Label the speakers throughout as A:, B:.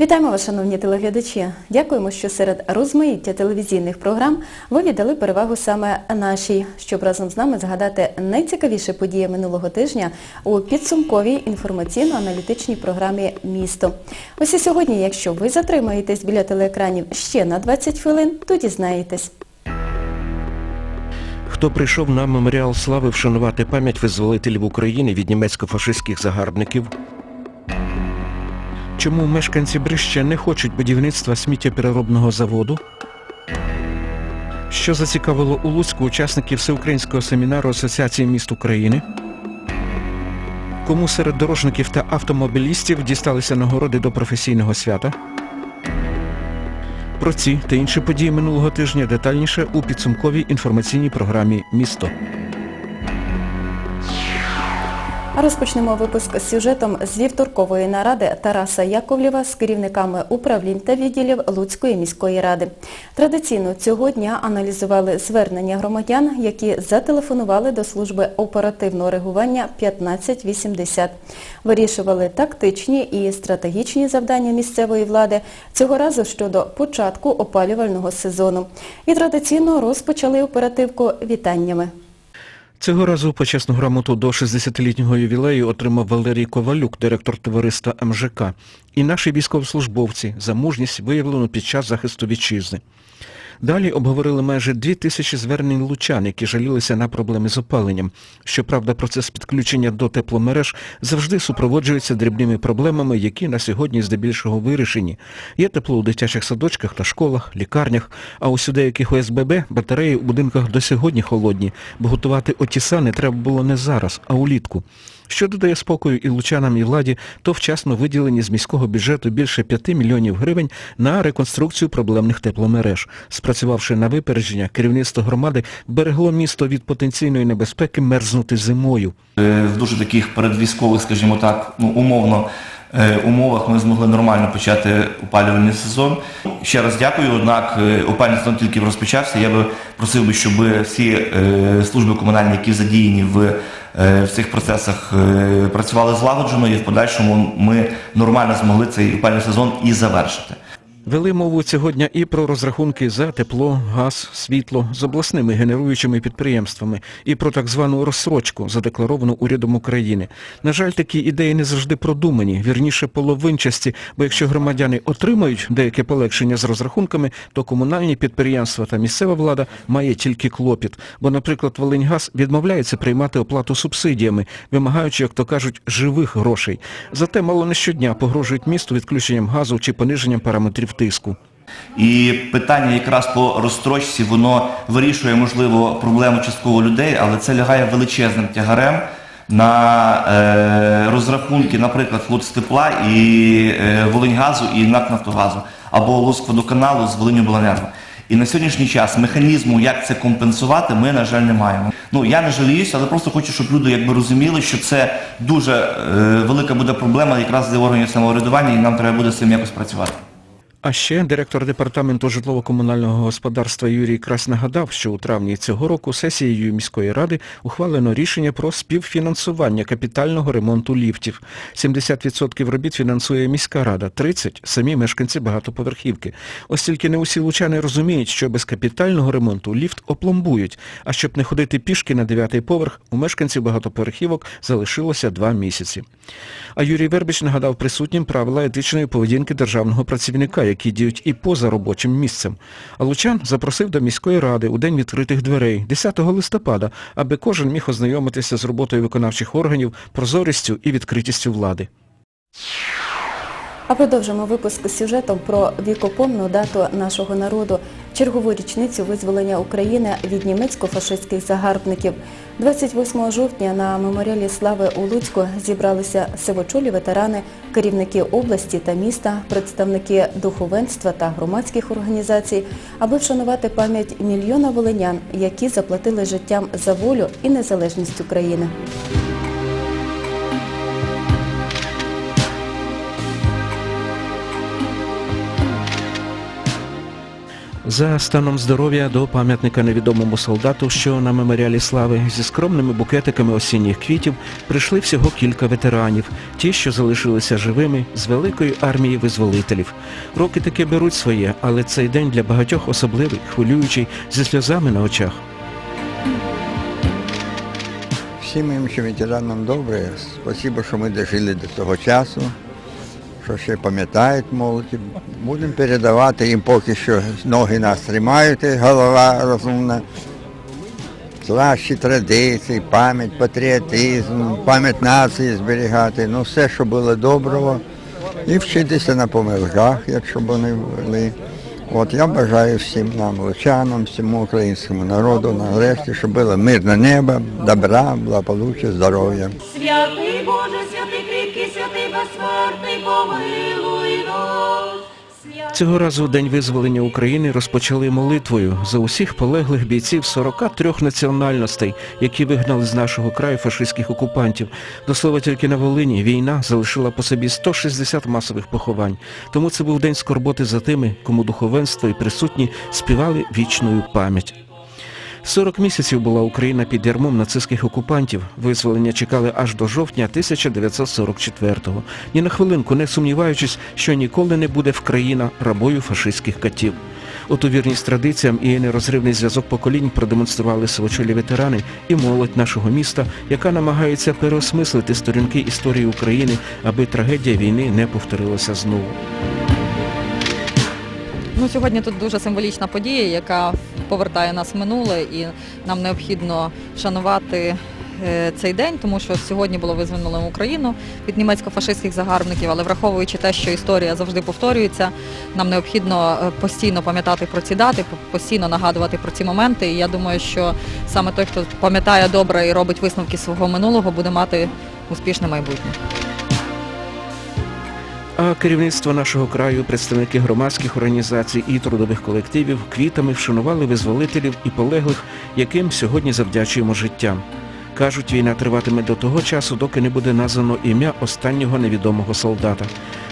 A: Вітаємо вас, шановні телеглядачі. Дякуємо, що серед розмаїття телевізійних програм ви віддали перевагу саме нашій, щоб разом з нами згадати найцікавіші події минулого тижня у підсумковій інформаційно-аналітичній програмі Місто. Ось і сьогодні, якщо ви затримаєтесь біля телеекранів ще на 20 хвилин, то дізнаєтесь.
B: Хто прийшов на меморіал слави вшанувати пам'ять визволителів України від німецько-фашистських загарбників? Чому мешканці Брища не хочуть будівництва сміттєпереробного заводу? Що зацікавило у Луцьку учасників Всеукраїнського семінару Асоціації міст України? Кому серед дорожників та автомобілістів дісталися нагороди до професійного свята? Про ці та інші події минулого тижня детальніше у підсумковій інформаційній програмі Місто.
A: Розпочнемо випуск з сюжетом з вівторкової наради Тараса Яковлєва з керівниками управлінь та відділів Луцької міської ради. Традиційно цього дня аналізували звернення громадян, які зателефонували до служби оперативного реагування 1580. Вирішували тактичні і стратегічні завдання місцевої влади, цього разу щодо початку опалювального сезону. І традиційно розпочали оперативку вітаннями.
B: Цього разу почесну грамоту до 60-літнього ювілею отримав Валерій Ковалюк, директор товариства МЖК, і наші військовослужбовці за мужність виявлену під час захисту вітчизни. Далі обговорили майже дві тисячі звернень лучан, які жалілися на проблеми з опаленням. Щоправда, процес підключення до тепломереж завжди супроводжується дрібними проблемами, які на сьогодні здебільшого вирішені. Є тепло у дитячих садочках та школах, лікарнях, а у деяких ОСББ батареї у будинках до сьогодні холодні, бо готувати отісани треба було не зараз, а улітку. Що додає спокою і лучанам, і владі, то вчасно виділені з міського бюджету більше 5 мільйонів гривень на реконструкцію проблемних тепломереж. Спрацювавши на випередження, керівництво громади берегло місто від потенційної небезпеки мерзнути зимою.
C: Е, в дуже таких передвійськових, скажімо так, ну умовно е, умовах ми змогли нормально почати опалювальний сезон. Ще раз дякую. Однак е, опалювальний сезон тільки розпочався. Я би просив би, щоб всі служби комунальні, які задіяні в, в цих процесах, працювали злагоджено і в подальшому ми нормально змогли цей опалювальний сезон і завершити.
B: Вели мову цього дня і про розрахунки за тепло, газ, світло з обласними генеруючими підприємствами, і про так звану розсрочку, задекларовану урядом України. На жаль, такі ідеї не завжди продумані, вірніше половинчасті, бо якщо громадяни отримають деяке полегшення з розрахунками, то комунальні підприємства та місцева влада має тільки клопіт. Бо, наприклад, Волиньгаз відмовляється приймати оплату субсидіями, вимагаючи, як то кажуть, живих грошей. Зате мало не щодня погрожують місту відключенням газу чи пониженням параметрів тиску.
C: І питання якраз по розстрочці, воно вирішує, можливо, проблему частково людей, але це лягає величезним тягарем на е, розрахунки, наприклад, Луцтепла і е, Волиньгазу і НАК Нафтогазу або Луцькводоканалу з Волиньобленерго. І на сьогоднішній час механізму, як це компенсувати, ми, на жаль, не маємо. Ну я не жаліюся, але просто хочу, щоб люди якби розуміли, що це дуже е, велика буде проблема якраз для органів самоврядування, і нам треба буде з цим якось працювати.
B: А ще директор департаменту житлово-комунального господарства Юрій Крась нагадав, що у травні цього року сесією міської ради ухвалено рішення про співфінансування капітального ремонту ліфтів. 70% робіт фінансує міська рада, 30% – самі мешканці багатоповерхівки. Ось тільки не усі лучани розуміють, що без капітального ремонту ліфт опломбують, а щоб не ходити пішки на дев'ятий поверх, у мешканців багатоповерхівок залишилося два місяці. А Юрій Вербич нагадав присутнім правила етичної поведінки державного працівника, які діють і поза робочим місцем. Лучан запросив до міської ради у день відкритих дверей 10 листопада, аби кожен міг ознайомитися з роботою виконавчих органів, прозорістю і відкритістю влади.
A: А продовжимо випуск з сюжетом про вікопомну дату нашого народу, чергову річницю визволення України від німецько-фашистських загарбників. 28 жовтня на меморіалі слави у Луцьку зібралися сивочолі ветерани, керівники області та міста, представники духовенства та громадських організацій, аби вшанувати пам'ять мільйона волинян, які заплатили життям за волю і незалежність України.
B: За станом здоров'я до пам'ятника невідомому солдату, що на меморіалі слави, зі скромними букетиками осінніх квітів прийшли всього кілька ветеранів, ті, що залишилися живими з великої армії визволителів. Роки таки беруть своє, але цей день для багатьох особливий, хвилюючий, зі сльозами на очах.
D: Всім ще ветеранам добре. Спасибо, що ми дожили до цього часу, що ще пам'ятають молоді. Будемо передавати їм поки що ноги нас тримають, і голова розумна. Кращі традиції, пам'ять, патріотизм, пам'ять нації зберігати, ну все, що було доброго, і вчитися на помилках, якщо б вони були. От я бажаю всім нам, лучанам, всьому українському народу, нарешті, щоб було мирне небо, добра, благополуччя, здоров'я.
E: Святий Боже, святий
B: Цього разу День визволення України розпочали молитвою за усіх полеглих бійців 43 національностей, які вигнали з нашого краю фашистських окупантів. До слова, тільки на Волині війна залишила по собі 160 масових поховань. Тому це був день скорботи за тими, кому духовенство і присутні співали вічною пам'ять. 40 місяців була Україна під ярмом нацистських окупантів. Визволення чекали аж до жовтня 1944-го. Ні на хвилинку не сумніваючись, що ніколи не буде в країна рабою фашистських катів. Оту вірність традиціям і нерозривний зв'язок поколінь продемонстрували сивочолі ветерани і молодь нашого міста, яка намагається переосмислити сторінки історії України, аби трагедія війни не повторилася знову.
F: Ну, сьогодні тут дуже символічна подія, яка повертає нас в минуле, і нам необхідно шанувати е, цей день, тому що сьогодні було визволено Україну від німецько-фашистських загарбників, але враховуючи те, що історія завжди повторюється, нам необхідно е, постійно пам'ятати про ці дати, постійно нагадувати про ці моменти. І я думаю, що саме той, хто пам'ятає добре і робить висновки свого минулого, буде мати успішне майбутнє.
B: А керівництво нашого краю, представники громадських організацій і трудових колективів квітами вшанували визволителів і полеглих, яким сьогодні завдячуємо життям. Кажуть, війна триватиме до того часу, доки не буде названо ім'я останнього невідомого солдата.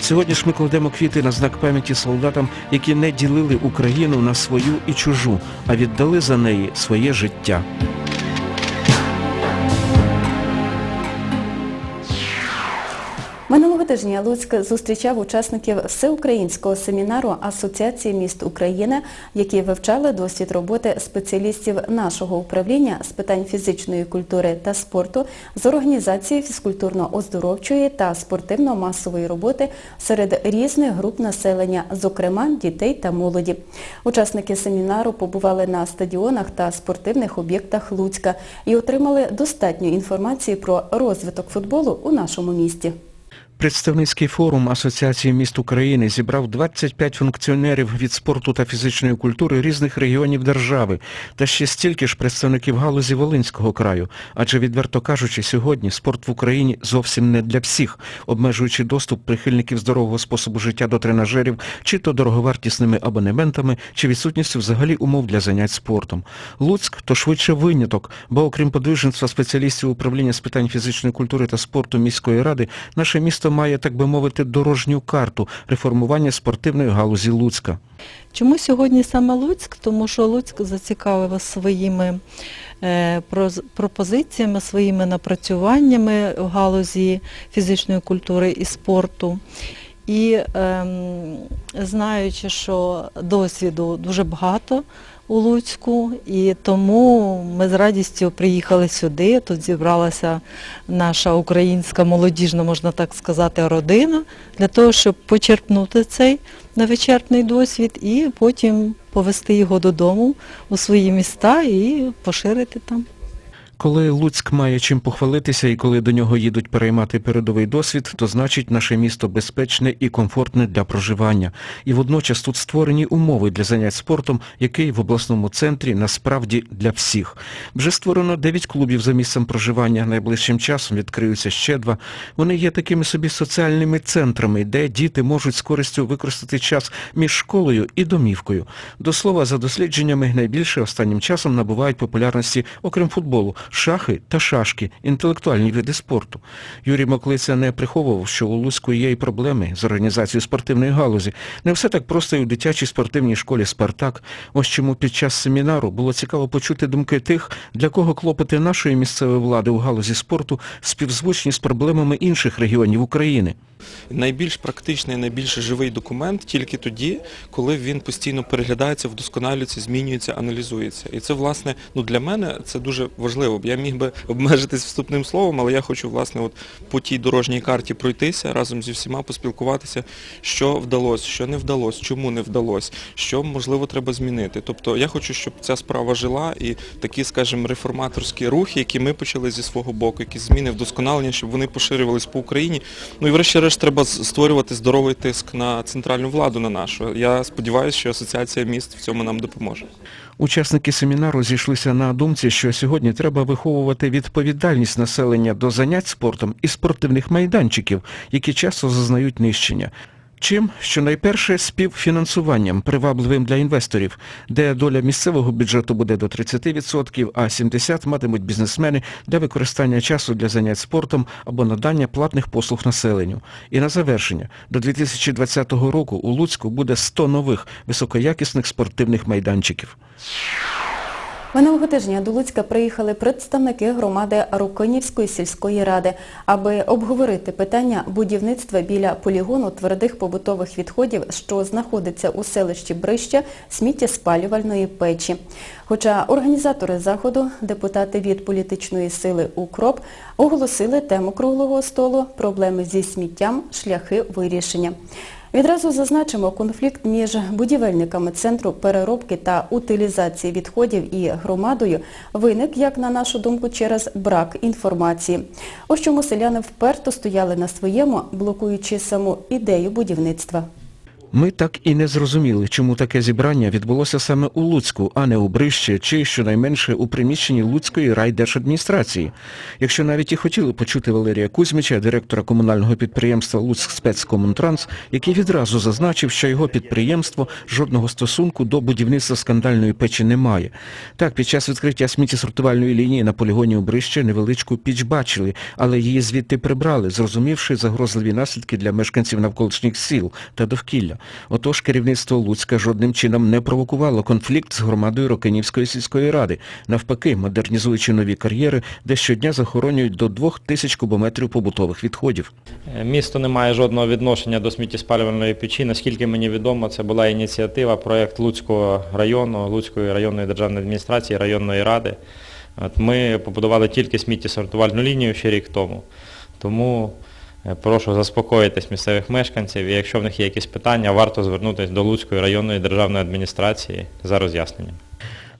B: Сьогодні ж ми кладемо квіти на знак пам'яті солдатам, які не ділили Україну на свою і чужу, а віддали за неї своє життя.
A: Минулого тижня Луцьк зустрічав учасників всеукраїнського семінару Асоціації міст України, які вивчали досвід роботи спеціалістів нашого управління з питань фізичної культури та спорту з організації фізкультурно-оздоровчої та спортивно-масової роботи серед різних груп населення, зокрема дітей та молоді. Учасники семінару побували на стадіонах та спортивних об'єктах Луцька і отримали достатньо інформації про розвиток футболу у нашому місті.
B: Представницький форум Асоціації міст України зібрав 25 функціонерів від спорту та фізичної культури різних регіонів держави та ще стільки ж представників галузі Волинського краю. Адже, відверто кажучи, сьогодні спорт в Україні зовсім не для всіх, обмежуючи доступ прихильників здорового способу життя до тренажерів, чи то дороговартісними абонементами, чи відсутністю взагалі умов для занять спортом. Луцьк то швидше виняток, бо окрім подвижництва спеціалістів управління з питань фізичної культури та спорту міської ради, наше місто має, так би мовити, дорожню карту реформування спортивної галузі Луцька.
G: Чому сьогодні саме Луцьк? Тому що Луцьк зацікавив своїми е, пропозиціями, своїми напрацюваннями в галузі фізичної культури і спорту. І ем, знаючи, що досвіду дуже багато у Луцьку, і тому ми з радістю приїхали сюди. Тут зібралася наша українська молодіжна, можна так сказати, родина для того, щоб почерпнути цей невичерпний досвід і потім повести його додому у свої міста і поширити там.
B: Коли Луцьк має чим похвалитися і коли до нього їдуть переймати передовий досвід, то значить наше місто безпечне і комфортне для проживання. І водночас тут створені умови для занять спортом, який в обласному центрі насправді для всіх. Вже створено 9 клубів за місцем проживання, найближчим часом відкриються ще два. Вони є такими собі соціальними центрами, де діти можуть з користю використати час між школою і домівкою. До слова, за дослідженнями найбільше останнім часом набувають популярності, окрім футболу, шахи та шашки – інтелектуальні види спорту. Юрій Моклиця не приховував, що у Луцьку є й проблеми з організацією спортивної галузі. Не все так просто і у дитячій спортивній школі «Спартак». Ось чому під час семінару було цікаво почути думки тих, для кого клопоти нашої місцевої влади у галузі спорту співзвучні з проблемами інших регіонів України.
H: найбільш практичний, найбільш живий документ тільки тоді, коли він постійно переглядається, вдосконалюється, змінюється, аналізується. І це, власне, ну для мене це дуже важливо. Я міг би обмежитись вступним словом, але я хочу, власне, от по тій дорожній карті пройтися разом зі всіма, поспілкуватися, що вдалося, що не вдалося, чому не вдалося, що можливо треба змінити. Тобто я хочу, щоб ця справа жила і такі, скажімо, реформаторські рухи, які ми почали зі свого боку, якісь зміни, вдосконалення, щоб вони поширювались по Україні. Ну і врешті-решт треба створювати здоровий тиск на центральну владу на нашу. Я сподіваюся, що асоціація міст в цьому нам допоможе.
B: Учасники семінару зійшлися на думці, що сьогодні треба виховувати відповідальність населення до занять спортом і спортивних майданчиків, які часто зазнають нищення. Чим, що найперше, співфінансуванням, привабливим для інвесторів, де доля місцевого бюджету буде до 30%, а 70% матимуть бізнесмени для використання часу для занять спортом або надання платних послуг населенню. І на завершення, до 2020 року у Луцьку буде 100 нових високоякісних спортивних майданчиків.
A: Минулого тижня до Луцька приїхали представники громади Руконівської сільської ради, аби обговорити питання будівництва біля полігону твердих побутових відходів, що знаходиться у селищі Брища, сміттєспалювальної печі. Хоча організатори заходу, депутати від політичної сили «Укроп» оголосили тему круглого столу «Проблеми зі сміттям. Шляхи вирішення». Відразу зазначимо, конфлікт між будівельниками Центру переробки та утилізації відходів і громадою виник, як на нашу думку, через брак інформації. Ось чому селяни вперто стояли на своєму, блокуючи саму ідею будівництва.
B: Ми так і не зрозуміли, чому таке зібрання відбулося саме у Луцьку, а не у Брищі, чи щонайменше у приміщенні Луцької райдержадміністрації. Якщо навіть і хотіли почути Валерія Кузьмича, директора комунального підприємства Луцьк спецкомунтранс, який відразу зазначив, що його підприємство жодного стосунку до будівництва скандальної печі не має. Так, під час відкриття сміттєсортувальної лінії на полігоні у Брищі невеличку піч бачили, але її звідти прибрали, зрозумівши загрозливі наслідки для мешканців навколишніх сіл та довкілля. Отож, керівництво Луцька жодним чином не провокувало конфлікт з громадою Рокинівської сільської ради. Навпаки, модернізуючи нові кар'єри, де щодня захоронюють до двох тисяч кубометрів побутових відходів.
I: Е, Місто не має жодного відношення до сміттєспалювальної печі. Наскільки мені відомо, це була ініціатива, проєкт Луцького району, Луцької районної державної адміністрації, районної ради. От ми побудували тільки сміттєсортувальну лінію ще рік тому. Тому прошу заспокоїтись місцевих мешканців, і якщо в них є якісь питання, варто звернутися до Луцької районної державної адміністрації за роз'ясненням.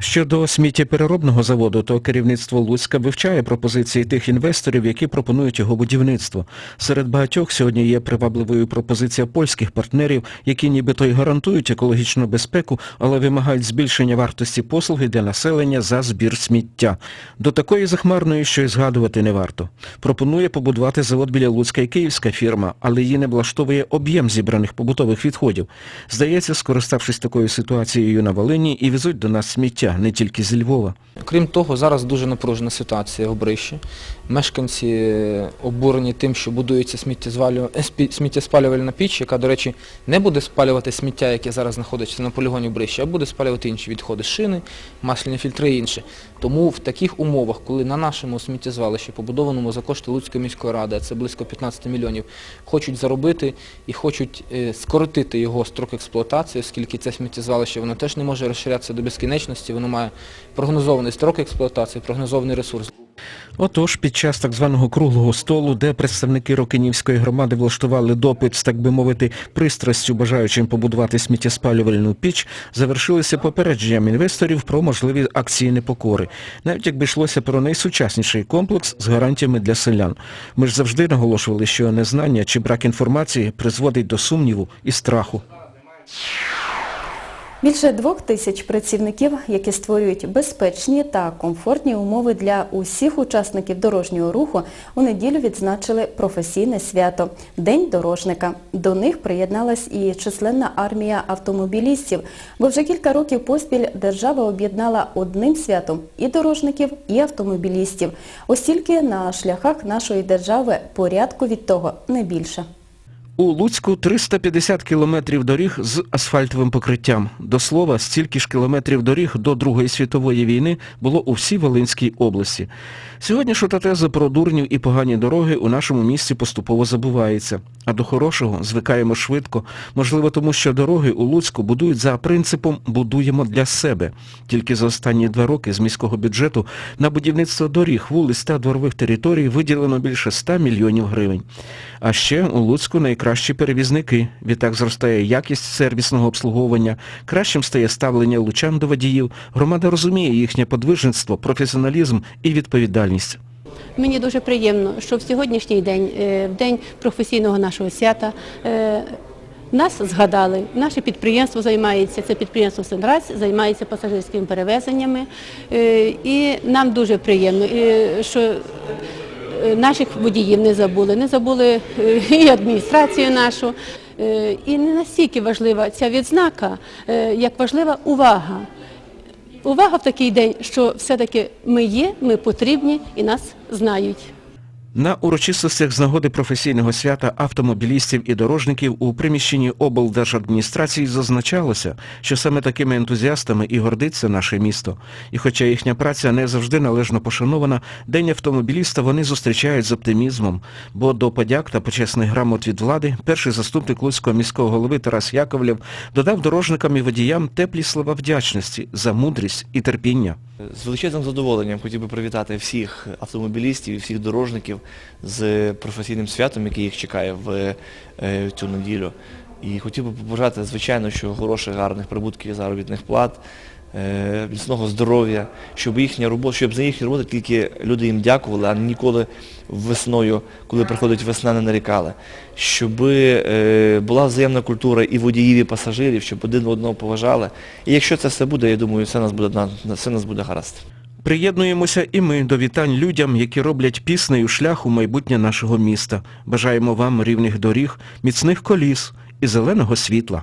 B: Щодо сміттєпереробного заводу, то керівництво Луцька вивчає пропозиції тих інвесторів, які пропонують його будівництво. Серед багатьох сьогодні є привабливою пропозиція польських партнерів, які нібито й гарантують екологічну безпеку, але вимагають збільшення вартості послуги для населення за збір сміття. До такої захмарної, що й згадувати не варто. Пропонує побудувати завод біля Луцька і київська фірма, але її не влаштовує об'єм зібраних побутових відходів. Здається, скориставшись такою ситуацією на Волині, і везуть до нас сміття, не тільки зі Львова.
J: Крім того, зараз дуже напружена ситуація в Брищі. Мешканці е, обурені тим, що будується е, сміттєспалювальна піч, яка, до речі, не буде спалювати сміття, яке зараз знаходиться на полігоні в Брищі, а буде спалювати інші відходи, шини, масляні фільтри і інше. Тому в таких умовах, коли на нашому сміттєзвалищі, побудованому за кошти Луцької міської ради, це близько 15 мільйонів, хочуть заробити і хочуть е, скоротити його строк експлуатації, оскільки це сміттєзвалище воно теж не може розширятися до безкінечності, воно має прогнозований строк експлуатації, прогнозований ресурс.
B: Отож, під час так званого круглого столу, де представники Рокинівської громади влаштували допит з, так би мовити, пристрастю бажаючим побудувати сміттєспалювальну піч, завершилися попередженням інвесторів про можливі акції непокори. Навіть якби йшлося про найсучасніший комплекс з гарантіями для селян. Ми ж завжди наголошували, що незнання чи брак інформації призводить до сумніву і страху.
A: Більше двох тисяч працівників, які створюють безпечні та комфортні умови для усіх учасників дорожнього руху, у неділю відзначили професійне свято – День дорожника. До них приєдналась і численна армія автомобілістів, бо вже кілька років поспіль держава об'єднала одним святом і дорожників, і автомобілістів. Ось тільки на шляхах нашої держави порядку від того не більше.
B: У Луцьку 350 кілометрів доріг з асфальтовим покриттям. До слова, стільки ж кілометрів доріг до Другої світової війни було у всій Волинській області. Сьогодні ж теза про дурнів і погані дороги у нашому місті поступово забувається. А до хорошого звикаємо швидко, можливо тому, що дороги у Луцьку будують за принципом «будуємо для себе». Тільки за останні два роки з міського бюджету на будівництво доріг, вулиць та дворових територій виділено більше 100 мільйонів гривень. А ще у Луцьку найкращі перевізники. Відтак зростає якість сервісного обслуговування, кращим стає ставлення лучан до водіїв, громада розуміє їхнє подвижництво, професіоналізм і відповідальність.
K: Мені дуже приємно, що в сьогоднішній день, е, в день професійного нашого свята, е, нас згадали. Наше підприємство займається, це підприємство «Сенрась», займається пасажирськими перевезеннями. Е, І нам дуже приємно, що наших водіїв не забули, не забули е, і адміністрацію нашу. Е, І не настільки важлива ця відзнака, е, як важлива увага. Увага в такий день, що все-таки ми є, ми потрібні і нас знають.
B: На урочистостях з нагоди професійного свята автомобілістів і дорожників у приміщенні облдержадміністрації зазначалося, що саме такими ентузіастами і гордиться наше місто. І хоча їхня праця не завжди належно пошанована, День автомобіліста вони зустрічають з оптимізмом, бо до подяк та почесних грамот від влади перший заступник Луцького міського голови Тарас Яковлєв додав дорожникам і водіям теплі слова вдячності за мудрість і терпіння.
C: З величезним задоволенням хотів би привітати всіх автомобілістів і всіх дорожників з професійним святом, який їх чекає в е, цю неділю. І хотів би побажати, звичайно, що хороших, гарних прибутків і заробітних плат, міцного здоров'я, щоб їхня робота, щоб за їхню роботу тільки люди їм дякували, а ніколи весною, коли приходить весна, не нарікали. Щоб е, була взаємна культура і водіїв, і пасажирів, щоб один одного поважали. І якщо це все буде, я думаю, все нас буде, все нас буде гаразд.
B: Приєднуємося і ми до вітань людям, які роблять піснею шлях у майбутнє нашого міста. Бажаємо вам рівних доріг, міцних коліс і зеленого світла.